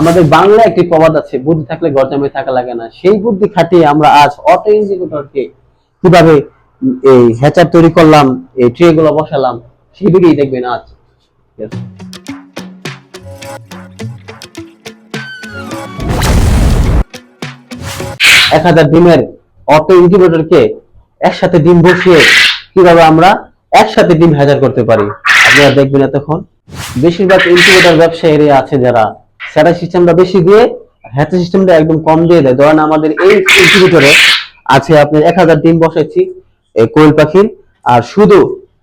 আমাদের বাংলা একটি প্রবাদ আছে, বুদ্ধি থাকলে গরজামে থাকা লাগে না। সেই বুদ্ধি খাটিয়ে আমরা আজ অটো ইঞ্জিনিয়ারকে কীভাবে এই হ্যাচার তৈরি করলাম, এই ট্রে গুলো বসালাম, সেই ভিডিও দেখবেন আজ। এক হাজার ডিমের অটো ইনকিউবেটরকে একসাথে ডিম বসিয়ে কীভাবে আমরা একসাথে ডিম হাজার করতে পারি? আপনারা দেখবেন এতক্ষণ। বেশিরভাগ ইনকিউবেটর ব্যবসায়ীরা আছে যারা স্যাটা সিস্টেমটা বেশি দিয়ে হ্যাচা সিস্টেমটা একদম কম দিয়ে দেয়। ধরেন আমাদের এই ইনকিউবেটরে আছে আপনি এক হাজার ডিম বসাইছি, এই কোয়েল পাখির, আর শুধু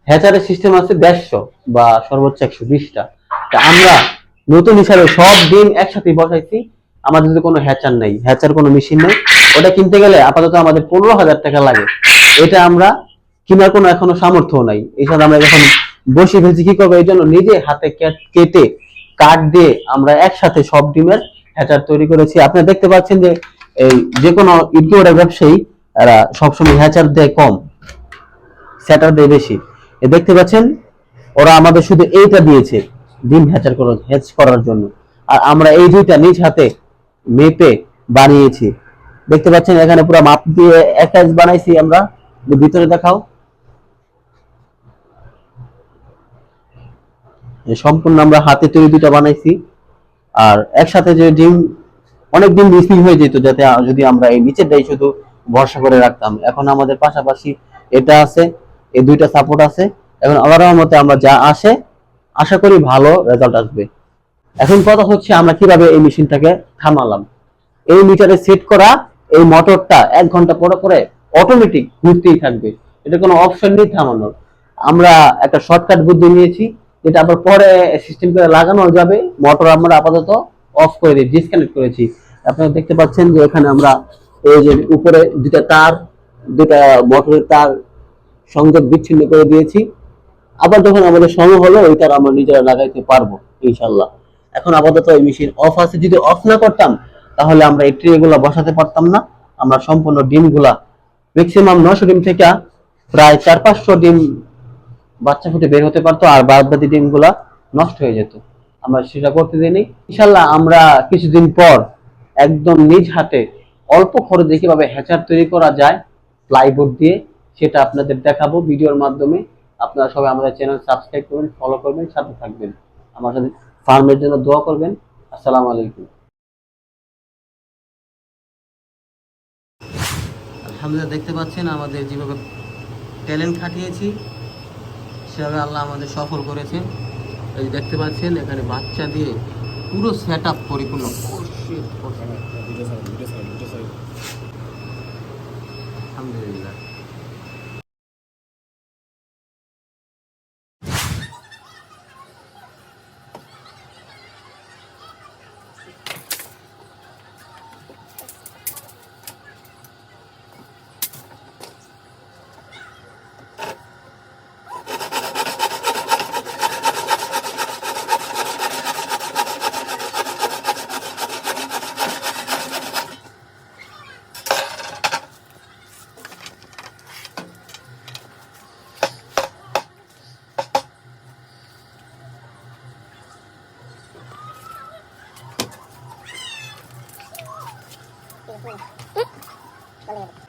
হ্যাচারের সিস্টেম আছে দেড়শো বা সর্বোচ্চ একশো বিশটা। তা আমরা নতুন হিসাবে সব ডিম একসাথে বসাইছি, আমাদের যদি কোনো হ্যাচার নেই হ্যাচার কোনো মেশিন নেই। ওটা কিনতে গেলে আপাতত আমাদের পনেরো হাজার টাকা লাগে। এটা আমরা কেনার কোনো এখনও সামর্থ্য নাই। সাথে আমরা যখন বসে ফেলছি, কি করব? এই জন্য নিজে হাতে কেটে কাঠ দিয়ে আমরা একসাথে সব ডিমের হ্যাচার তৈরি করেছি। আপনি দেখতে পাচ্ছেন যে এই যে কোনো ইনকিউবেটর ব্যবসায়ী এরা সবসময় হ্যাচার দেয় কম, স্যাটার দেয় বেশি। দেখতে পাচ্ছেন, ওরা আমাদের শুধু এইটা দিয়েছে, ডিম হ্যাচার করার, হ্যাচ করার জন্য। আর আমরা এই দুইটা নিজ হাতে মেপে বানিয়েছি। দেখতে পাচ্ছেন, এখানে পুরো মাপ দিয়ে অ্যাটাচ বানাইছি আমরা। ভিতরে দেখাও এই সম্পূর্ণ আমরা হাতে তৈরি দুইটা বানাইছি। আর একসাথে যে ডিম, অনেক দিন মিসিং হয়ে যেত যাতে যদি আমরা এই নিচেরটাই শুধু ভরসা করে রাখতাম। এখন আমাদের পাশাপাশি এটা আছে, এই দুইটা সাপোর্ট আছে। এখন আমার মতে আমরা যা আসে, আশা করি ভালো রেজাল্ট আসবে। এখন কথা হচ্ছে আমরা কীভাবে এই মেশিনটাকে থামালাম। এই মিটারে সেট করা এই মোটরটা এক ঘণ্টা পরে পরে অটোমেটিক ঘুরতেই থাকবে। এটা কোনো অপশন নেই থামানোর। আমরা একটা শর্টকাট বুদ্ধি নিয়েছি। যেটা আবার পরে সিস্টেম করে লাগানো যাবে মোটর আমরা আপাতত অফ করে দিই ডিসকানেক্ট করেছি। আপনারা দেখতে পাচ্ছেন যে এখানে আমরা এই যে উপরে দুটা তার দুটা মোটরের তার সংযোগ বিচ্ছিন্ন করে দিয়েছি। আবার যখন আমাদের সময় হলো, ওই তার আমরা নিজেরা লাগাইতে পারব ইনশাল্লাহ এখন আপাতত এই মেশিন অফ আছে। যদি অফ না করতাম, তাহলে আমরা এই ট্রে গুলা বসাতে পারতাম না। আমরা সম্পূর্ণ ডিমগুলা ম্যাক্সিমাম নশো ডিম থেকে প্রায় চার পাঁচশো ডিম বাচ্চা ফুটে বের হতে পারতো আর বাদ বাকি ডিমগুলা নষ্ট হয়ে যেত। আমরা সেটা করতে দিইনি। ইনশাল্লাহ আমরা কিছুদিন পর একদম নিজ হাতে অল্প খরচে কীভাবে হ্যাচার তৈরি করা যায় প্লাইবোর্ড দিয়ে, সেটা আপনাদের দেখাবো ভিডিওর মাধ্যমে। আপনারা সবাই আমাদের চ্যানেল সাবস্ক্রাইব করবেন ফলো করবেন, সাথে থাকবেন। আমার সাথে ফার্মের জন্য দোয়া করবেন। আসসালামু আলাইকুম। আলহামদুলিল্লাহ, দেখতে পাচ্ছেন আমাদের যেভাবে ট্যালেন্ট খাটিয়েছি সেভাবে আল্লাহ আমাদের সফল করেছেন এই যে দেখতে পাচ্ছেন এখানে বাচ্চা দিয়ে পুরো সেট আপ পরিপূর্ণ. আলহামদুলিল্লাহ। 嗯。嗯我来了